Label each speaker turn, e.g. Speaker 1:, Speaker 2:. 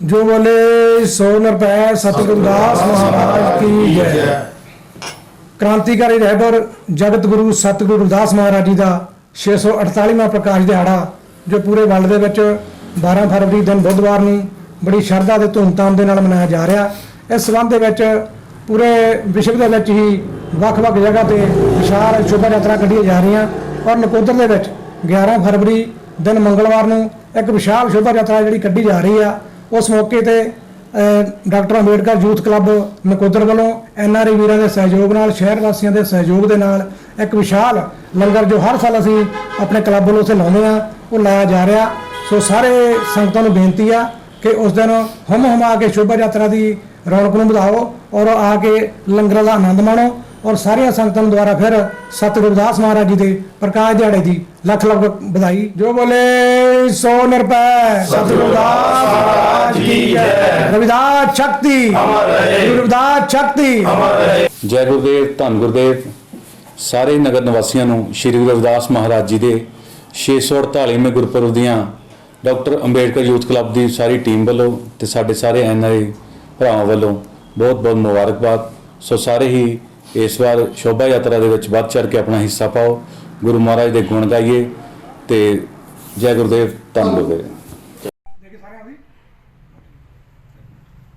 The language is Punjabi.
Speaker 1: ਜੋ ਬੋਲੇ ਸੋ ਨਰਪੈ ਸਤਿਗੁਰੂ ਦਾਸ ਮਹਾਰਾਜ ਕੀ ਜੈ। ਕ੍ਰਾਂਤੀਕਾਰੀ ਰਹਿਬਰ ਜਗਤ ਗੁਰੂ ਸਤਿਗੁਰੂ ਰਵਿਦਾਸ ਮਹਾਰਾਜ ਜੀ ਦਾ 648ਵਾਂ ਪ੍ਰਕਾਸ਼ ਦਿਹਾੜਾ, ਜੋ ਪੂਰੇ ਵਰਲਡ ਦੇ ਵਿੱਚ 12 ਫਰਵਰੀ ਦਿਨ ਬੁੱਧਵਾਰ ਨੂੰ ਬੜੀ ਸ਼ਰਧਾ ਤੇ ਧੂਮਧਾਮ ਦੇ ਨਾਲ ਮਨਾਇਆ ਜਾ ਰਿਹਾ। ਇਸ ਸੰਬੰਧ ਦੇ ਵਿੱਚ ਪੂਰੇ ਵਿਸ਼ਵ ਦੇ ਵਿੱਚ ਹੀ ਵੱਖ-ਵੱਖ ਜਗ੍ਹਾ ਤੇ ਵਿਸ਼ਾਲ ਸ਼ੋਭਾ ਯਾਤਰਾ ਕੱਢੀਆਂ ਜਾ ਰਹੀਆਂ ਔਰ ਨਕੋਦਰ ਦੇ ਵਿੱਚ 11 ਫਰਵਰੀ ਦਿਨ ਮੰਗਲਵਾਰ ਨੂੰ ਇੱਕ ਵਿਸ਼ਾਲ ਸ਼ੋਭਾ ਯਾਤਰਾ ਜਿਹੜੀ ਕੱਢੀ ਜਾ ਰਹੀ ਆ। ਉਸ ਮੌਕੇ ਤੇ doctor Ambedkar youth club Nakodar ਵੱਲੋਂ ਐਨਆਰਆਈ ਵੀਰਾਂ ਦੇ ਸਹਿਯੋਗ ਨਾਲ, ਸ਼ਹਿਰ ਵਾਸੀਆਂ ਦੇ ਸਹਿਯੋਗ ਦੇ ਨਾਲ ਇੱਕ ਵਿਸ਼ਾਲ ਲੰਗਰ ਜੋ ਹਰ ਸਾਲ ਅਸੀਂ ਆਪਣੇ ਕਲੱਬ ਵੱਲੋਂ ਉੱਥੇ ਲਾਉਂਦੇ ਆ ਉਹ ਲਾਇਆ ਜਾ ਰਿਹਾ। ਸੋ ਸਾਰੇ ਸੰਗਤਾਂ ਨੂੰ ਬੇਨਤੀ ਆ ਕਿ ਉਸ ਦਿਨ ਹਮ ਹਮਾ ਕੇ ਸ਼ੋਭਾ ਯਾਤਰਾ ਦੀ ਰੌਣਕ ਨੂੰ ਵਧਾਓ ਔਰ ਆ ਕੇ ਲੰਗਰਾਂ ਦਾ ਆਨੰਦ ਮਾਣੋ। ਔਰ ਸਾਰੀਆਂ ਸੰਗਤਾਂ ਨੂੰ ਦੁਆਰਾ ਫਿਰ ਸਤਿਗੁਰੂ ਰਵਿਦਾਸ ਮਹਾਰਾਜ ਜੀ ਦੇ ਪ੍ਰਕਾਸ਼ ਦਿਹਾੜੇ ਦੀ ਲੱਖ ਲੱਖ ਵਧਾਈ। ਜੋ ਬੋਲੇ ਸੋ ਨਿਰਪੈ ਸਤਿਗੁਰੂ ਰਵਿਦਾਸ ਮਹਾਰਾਜ ਕੀ ਜੈ। ਰਵਿਦਾਸ ਸ਼ਕਤੀ। ਗੁਰੂ ਰਵਿਦਾਸ ਸ਼ਕਤੀ।
Speaker 2: ਜੈ ਗੁਰਦੇਵ ਧੰਨ ਗੁਰਦੇਵ। ਸਾਰੇ ਨਗਰ ਨਿਵਾਸੀਆਂ ਨੂੰ ਸ਼੍ਰੀ ਗੁਰੂ ਰਵਿਦਾਸ ਮਹਾਰਾਜ ਜੀ ਦੇ 648ਵੇਂ ਗੁਰਪੁਰਬ ਦੀਆਂ ਡਾਕਟਰ ਅੰਬੇਡਕਰ ਯੂਥ ਕਲੱਬ ਦੀ ਸਾਰੀ ਟੀਮ ਵੱਲੋਂ ਤੇ ਸਾਡੇ ਸਾਰੇ ਐਨਆਈ ਭਰਾਵਾਂ ਵੱਲੋਂ ਬਹੁਤ ਬਹੁਤ ਮੁਬਾਰਕਬਾਦ। ਸੋ ਸਾਰੇ ਹੀ ਇਸ ਵਾਰ ਸ਼ੋਭਾ ਯਾਤਰਾ ਦੇ ਵਿੱਚ ਵੱਧ ਚੜ ਕੇ ਆਪਣਾ ਹਿੱਸਾ ਪਾਓ। ਗੁਰੂ ਮਹਾਰਾਜ ਦੇ ਗੁਣ ਗਾਈਏ ਤੇ ਜੈ ਗੁਰਦੇਵ, ਧੰਨ ਹੋਵੇ